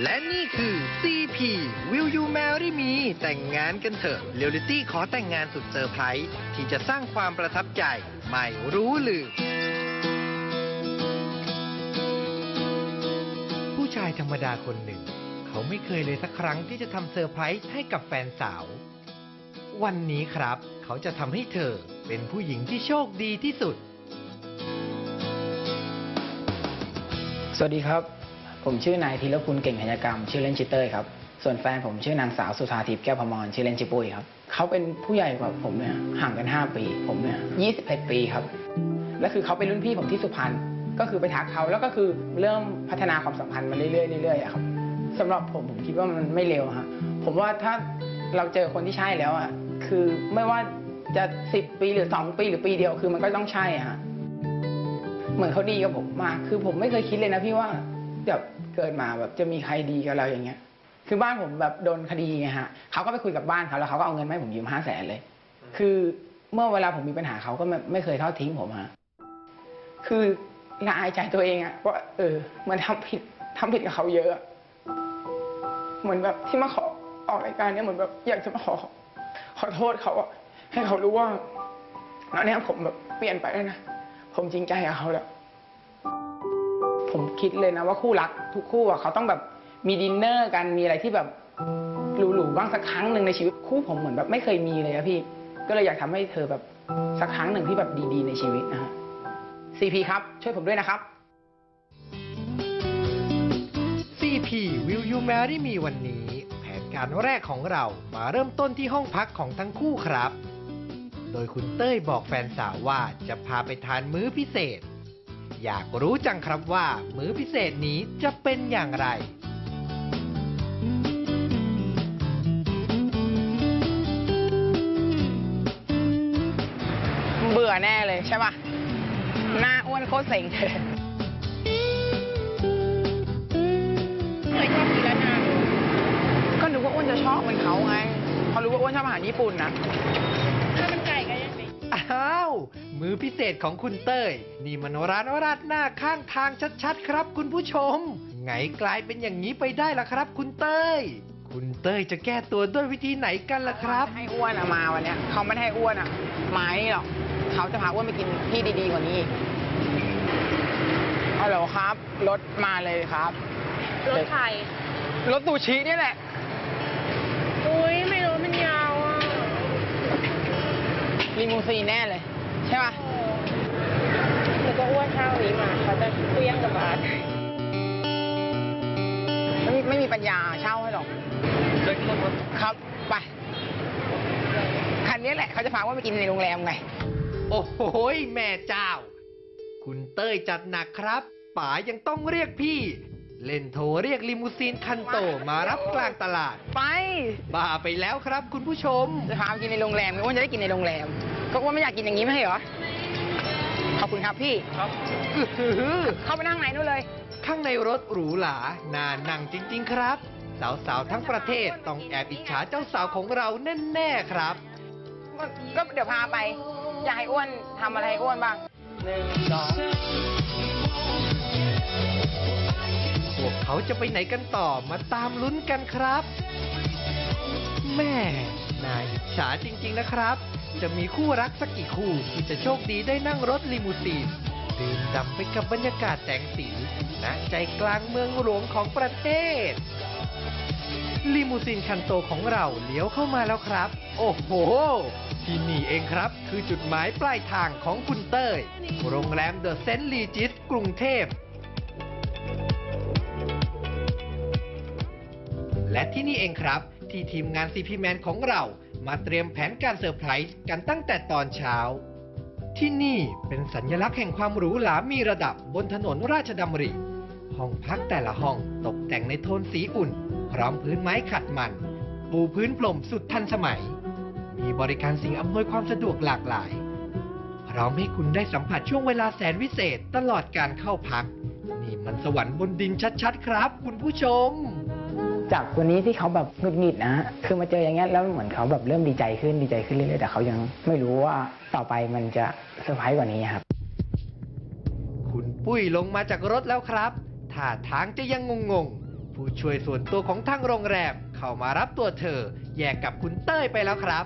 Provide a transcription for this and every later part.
และนี่คือ CP Will You Marry Me แต่งงานกันเถอะเรียลลิตี้ขอแต่งงานสุดเซอร์ไพรส์ที่จะสร้างความประทับใจ ไม่รู้ลืม ผู้ชายธรรมดาคนหนึ่ง เขาไม่เคยเลยสักครั้งที่จะทำเซอร์ไพรส์ให้กับแฟนสาว วันนี้ครับ เขาจะทำให้เธอเป็นผู้หญิงที่โชคดีที่สุด สวัสดีครับ ผมชื่อนายธีรคุณเก่งหัญกรรม ชื่อเล่นชิเตอร์ครับ ส่วนแฟนผมชื่อนางสาวสุธาทิพย์แก้วพมรชื่อเล่นชิปุ้ยครับ เขาเป็นผู้ใหญ่กว่าผมเนี่ยห่างกัน 5 ปี ผมเนี่ย21 ปีครับ และคือเขาเป็นรุ่นพี่ผมที่สุพรรณ ก็คือไปทักเขาแล้วก็คือเริ่มพัฒนาความสัมพันธ์มาเรื่อยๆเรื่อยๆครับสำหรับผมผมคิดว่ามันไม่เร็วฮะ ผมว่าถ้าเราเจอคนที่ใช่แล้วอะ คือไม่ว่าจะ10ปีหรือ2ปีหรือปีเดียวคือมันก็ต้องใช่อะฮะเหมือนเขาดีกับผมมาก คือผมไม่เคยคิดเลยนะพี่ว่า แบบเกิดมาแบบจะมีใครดีกับเราอย่างเงี้ย คือบ้านผมแบบโดนคดีไงฮะเขาก็ไปคุยกับบ้านเขาแล้วเขาก็เอาเงินมาให้ผมยืมห้าแสนเลย คือเมื่อเวลาผมมีปัญหาเขาก็ไม่ไม่เคยทอดทิ้งผมฮะคือละอายใจตัวเองอะว่าเออ มันทำผิดทำผิดกับเขาเยอะ เหมือนแบบที่มาขอออกรายการเนี้ยเหมือนแบบอยากจะมาขอขอโทษเขาอะให้เขารู้ว่าแล้วเนี่ยผมแบบเปลี่ยนไปแล้วนะผมจริงใจกับเขาแล้ว ผมคิดเลยนะว่าคู่รักทุกคู่อะเขาต้องแบบมีดินเนอร์กันมีอะไรที่แบบหรูๆบ้างสักครั้งหนึ่งในชีวิตคู่ผมเหมือนแบบไม่เคยมีเลยอะพี่ ก็เลยอยากทำให้เธอแบบสักครั้งหนึ่งที่แบบดีๆในชีวิตนะฮะซีพีครับ ช่วยผมด้วยนะครับ CP Will You Marry Me วันนี้ แผนการแรกของเรามาเริ่มต้นที่ห้องพักของทั้งคู่ครับ โดยคุณเต้ยบอกแฟนสาวว่าจะพาไปทานมื้อพิเศษ อยากรู้จังครับว่า มื้อพิเศษนี้จะเป็นอย่างไร เบื่อแน่เลยใช่ปะหน้าอ้วนโคตรเซ็งเลยเคยชอบกินแล้วนานก็นึกว่าอ้วนจะชอบเหมือนเขาไงพอรู้ว่าอ้วนชอบอาหารญี่ปุ่นนะ มื้อพิเศษของคุณเต้ย นี่มันร้านราดหน้าข้างทางชัดๆ ครับคุณผู้ชม ไงกลายเป็นอย่างนี้ไปได้ล่ะครับ คุณเต้ย คุณเต้ยจะแก้ตัวด้วยวิธีไหนกันล่ะครับ ให้อ้วนอะมาวันเนี้ยเขาไม่ได้ให้อ้วนอะมานี่หรอกเขาจะพาอ้วนไปกินที่ดีๆกว่านี้อีกฮัลโหลครับรถมาเลยครับรถไทยรถซูชินี่แหละ อุ้ยไม่รู้มันยาวอะ ลิมูซีนแน่เลยใช่ป่ะหนูก็อ้วนเท่านี้มาเขาจะเลี้ยงกับบาสไม่มีไม่มีปัญญาเช่าให้หรอกครับไปคันนี้แหละเขาจะพาอ้วนไปกินในโรงแรมไง โอ้โหยแม่เจ้า คุณเต้ยจัดหนักครับป๋ายังต้องเรียกพี่ เล่นโทรเรียกลิมูซีนคันโตมารับกลางตลาด ไป บ้าไปแล้วครับคุณผู้ชม จะพาไปกินในโรงแรมไงอ้วนจะได้กินในโรงแรม ก็อ้วนไม่อยากกินอย่างนี้ไม่ใช่เหรอ ขอบคุณครับพี่อื้อหือเข้าไปนั่งไหนนู่นเลย ข้างในรถหรูหราน่านั่งจริง ๆ ครับ สาวๆทั้งประเทศต้องแอบอิจฉาเจ้าสาวของเราแน่ๆครับ ก็เดี๋ยวพาไป อยากให้อ้วนทำอะไรให้อ้วนบ้างหนึ่งสองพวกเขาจะไปไหนกันต่อมาตามลุ้นกันครับ แม่น่าอิจฉาจริง ๆ นะครับ จะมีคู่รักสักกี่คู่ที่จะโชคดีได้นั่งรถลิมูซีนดื่มด่ำไปกับบรรยากาศแสงสีณใจกลางเมืองหลวงของประเทศลิมูซีนคันโตของเราเลี้ยวเข้ามาแล้วครับ โอ้โห ที่นี่เองครับ คือจุดหมายปลายทางของคุณเต้ย โรงแรมเดอะเซนต์ลีจิสกรุงเทพ และที่นี่เองครับ ที่ทีมงาน CP Man ของเรา มาเตรียมแผนการเซอร์ไพรส์กันตั้งแต่ตอนเช้า ที่นี่เป็นสัญลักษณ์แห่งความหรูหรามีระดับบนถนนราชดำริ ห้องพักแต่ละห้องตกแต่งในโทนสีอุ่น พร้อมพื้นไม้ขัดมัน ปูพื้นพรมสุดทันสมัย มีบริการสิ่งอำนวยความสะดวกหลากหลาย พร้อมให้คุณได้สัมผัสช่วงเวลาแสนวิเศษตลอดการเข้าพัก นี่มันสวรรค์บนดินชัดๆ ครับ คุณผู้ชม จากวันนี้ที่เขาแบบหงุดหงิดนะคือมาเจออย่างเงี้ยแล้วเหมือนเขาแบบเริ่มดีใจขึ้นดีใจขึ้นเรื่อยๆแต่เขายังไม่รู้ว่าต่อไปมันจะเซอร์ไพรส์กว่านี้ครับ คุณปุ้ยลงมาจากรถแล้วครับท่าทางจะยังงงๆ ผู้ช่วยส่วนตัวของทางโรงแรมเข้ามารับตัวเธอ แยกกับคุณเต้ยไปแล้วครับ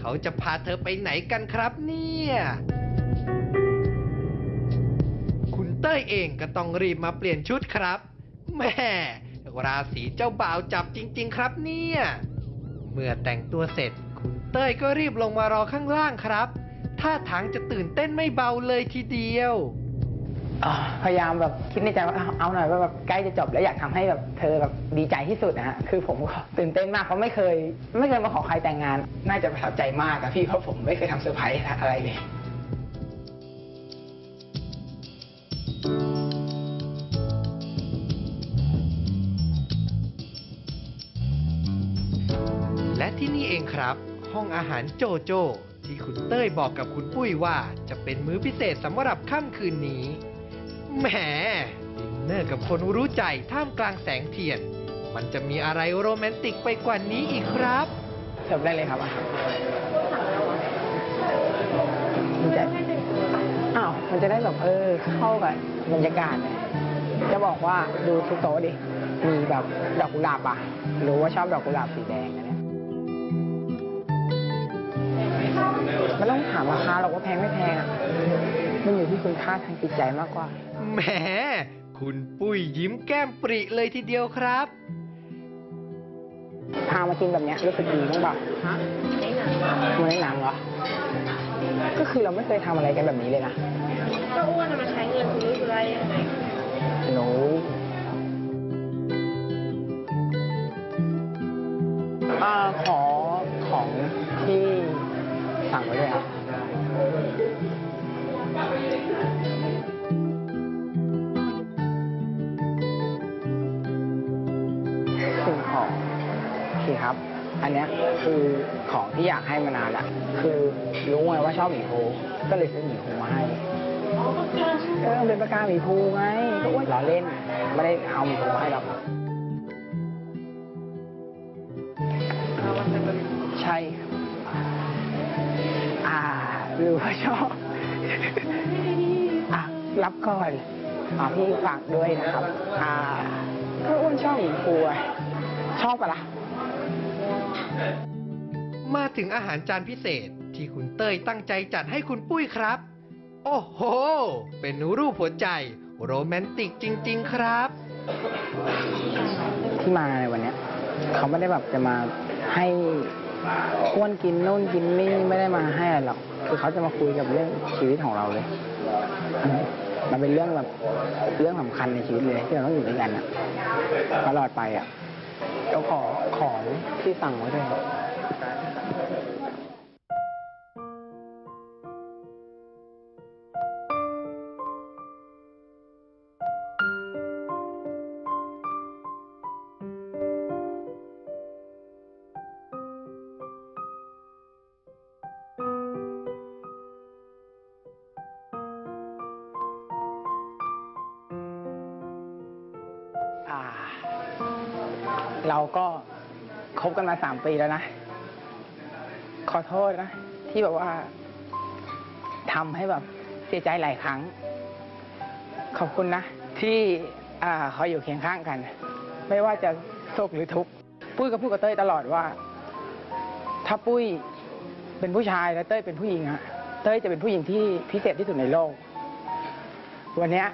เขาจะพาเธอไปไหนกันครับเนี่ยคุณเต้ยเองก็ต้องรีบมาเปลี่ยนชุดครับแม่ ราศีเจ้าบ่าวจับจริง ๆ ครับเนี่ย เมื่อแต่งตัวเสร็จ คุณเต้ยก็รีบลงมารอข้างล่างครับท่าทางจะตื่นเต้นไม่เบาเลยทีเดียวอ่าพยายามแบบคิดในใจว่าเอาเอาหน่อยว่าแบบใกล้จะจบแล้วอยากทำให้แบบเธอแบบดีใจที่สุดนะฮะคือผมก็ตื่นเต้นมากเพราะไม่เคย ไม่เคยมาขอใครแต่งงาน น่าจะประทับใจมากอะพี่เพราะผมไม่เคยทำเซอร์ไพรส์อะไรเลย ครับ ห้องอาหารโจโจ ที่คุณเต้ยบอกกับคุณปุ้ยว่า จะเป็นมื้อพิเศษสำหรับค่ำคืนนี้แหมดินเนอร์กับคนรู้ใจท่ามกลางแสงเทียน มันจะมีอะไรโรแมนติกไปกว่านี้อีกครับเสิร์ฟได้เลยครับอาหารดีใจอ้าว มันจะได้แบบเออเข้ากับบรรยากาศ จะบอกว่าดูทุกโต๊ะดิ มีแบบดอกกุหลาบอะ หรือว่าชอบดอกกุหลาบสีแดงอันเไม่ต้องถามราคาหรอกว่าแพงไม่แพงอะมันอยู่ที่คุณค่าทางจิตใจมากกว่า แหม คุณปุ้ยยิ้มแก้มปริเลยทีเดียวครับ พามากินแบบเนี้ยรู้สึกดีบ้างเปล่าเหมือนในหนังเหรอ ก็คือเราไม่เคยทำอะไรกันแบบนี้เลยนะ ก็อ้วนอะมันใช้เงินคุณรู้สึกไรยังไง หนู ที่อยากให้มานานละคือรู้ไงว่าชอบหมีภูก็เลยซื้อหมีภูมาให้เออเป็นประกาหมีภูไงก็อ้วนล้อเล่นไม่ได้เอาหมีภูมาให้หรอกใช่อ่าหรือว่าชอบอะรับก่อนอ่าพี่ฝากด้วยนะครับ อ่าก็อ้วนชอบหมีภูอะชอบปะล่ะ มาถึงอาหารจานพิเศษที่คุณเต้ยตั้งใจจัดให้คุณปุ้ยครับ โอ้โห เป็นรูปหัวใจ โรแมนติกจริง ๆ ครับที่มาในวันเนี้ยเขาไม่ได้แบบจะมาให้อ้วนกินนู่นกินนี่ไม่ได้มาให้อะไรหรอกคือเขาจะมาคุยกับเรื่องชีวิตของเราเลย มันเป็นเรื่องแบบเรื่องสำคัญในชีวิตเลย ที่เราต้องอยู่ด้วยกันอะตลอดไปอะเจ้าของของที่สั่งไว้ด้วย เราก็คบกันมาสามปีแล้วนะ ขอโทษนะ ที่แบบว่าทำให้แบบเสียใจหลายครั้ง ขอบคุณนะ ที่อ่าคอยอยู่เคียงข้างกัน ไม่ว่าจะสุขหรือทุกข์ปุ้ยก็พูดกับเต้ยตลอดว่า ถ้าปุ้ยเป็นผู้ชายแล้วเต้ยเป็นผู้หญิงอะเต้ยจะเป็นผู้หญิงที่พิเศษที่สุดในโลก วันนี้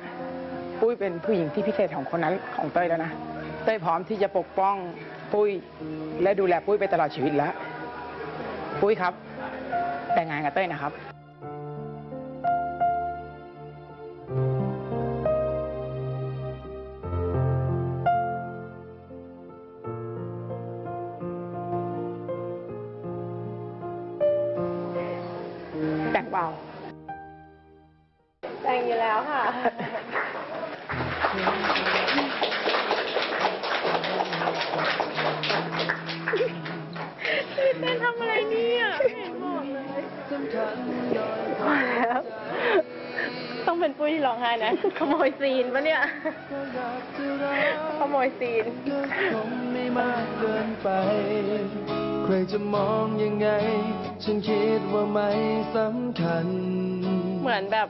ปุ้ยเป็นผู้หญิงที่พิเศษของคนนั้นของเต้ยแล้วนะ เต้ยพร้อมที่จะปกป้องปุ้ยและดูแลปุ้ยไปตลอดชีวิตแล้ว ปุ้ยครับ แต่งงานกับเต้ยนะครับแต่งเปล่าแต่งอยู่แล้วค่ะ เป็นปุ้ยที่ร้องไห้นะ ขโมยซีนปะเนี่ย ขโมยซีน คงไม่มากเกินไป ใครจะมองยังไง ฉันคิดว่าไม่สำคัญ เหมือนแบบ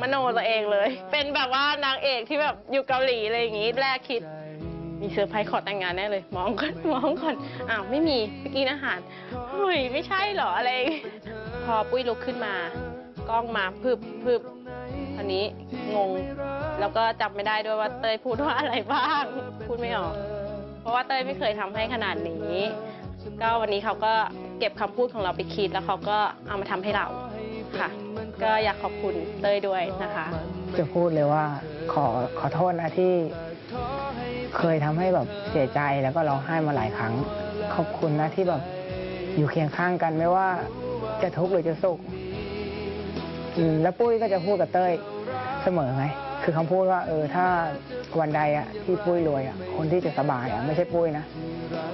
มโนตัวเองเลย เป็นแบบว่านางเอกที่แบบอยู่เกาหลีอะไรอย่างงี้แรกคิด มีเซอร์ไพรส์ขอแต่งงานแน่เลย มองก่อนมองก่อนอ้าวไม่มีไปกินอาหารเฮ้ยไม่ใช่เหรออะไรอย่างเงี้ยพอปุ้ยลุกขึ้นมากล้องมาพึบพึบ อันนี้งง แล้วก็จำไม่ได้ด้วยว่าเต้ยพูดว่าอะไรบ้าง พูดไม่ออก เพราะว่าเต้ยไม่เคยทำให้ขนาดนี้ ก็วันนี้เขาก็เก็บคำพูดของเราไปคิด แล้วเขาก็เอามาทำให้เราค่ะ ก็อยากขอบคุณเต้ยด้วยนะคะ จะพูดเลยว่าขอขอโทษนะที่เคยทำให้แบบเสียใจแล้วก็ร้องไห้มาหลายครั้ง ขอบคุณนะที่แบบอยู่เคียงข้างกันไม่ว่าจะทุกข์หรือจะสุข อืมแล้วปุ้ยก็จะพูดกับเต้ยเสมอไงคือคำพูดว่า เออถ้าวันใดอะที่ปุ้ยรวยอะคนที่จะสบายอะไม่ใช่ปุ้ยนะ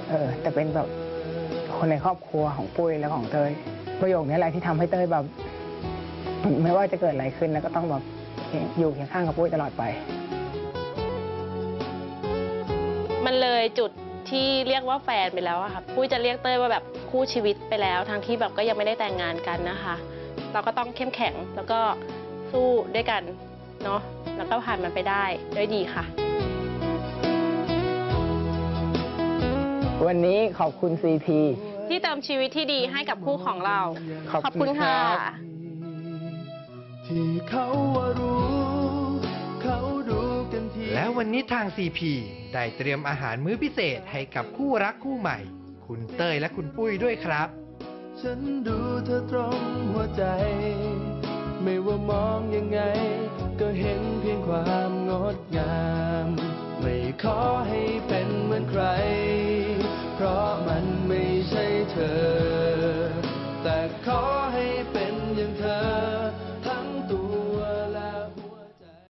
เออ แต่เป็นแบบคนในครอบครัวของปุ้ยและของเต้ยประโยคนี้แหละที่ทำให้เต้ยแบบ ไม่ว่าจะเกิดอะไรขึ้นแล้วก็ต้องแบบอยู่เคียงข้างกับปุ้ยตลอดไป มันเลยจุดที่เรียกว่าแฟนไปแล้วอะค่ะปุ้ยจะเรียกเต้ยว่าแบบคู่ชีวิตไปแล้ว ทั้งที่แบบก็ยังไม่ได้แต่งงานกันนะคะ เราก็ต้องเข้มแข็งแล้วก็สู้ด้วยกันเนาะแล้วก็ผ่านมันไปได้ด้วยดีค่ะ วันนี้ขอบคุณ CP ที่เติมชีวิตที่ดีให้กับคู่ของเรา ขอบคุณครับที่เขาว่ารู้เขาดูกันที แล้ววันนี้ทาง CP ได้เตรียมอาหารมื้อพิเศษให้กับคู่รักคู่ใหม่ คุณเต้ยและคุณปุ้ยด้วยครับ ฉันดูเธอตรงหัวใจ ไม่ว่ามองยังไง ก็เห็นเพียงความงดงาม ไม่ขอให้เป็นเหมือนใคร เพราะมันไม่ใช่เธอ แต่ขอให้เป็น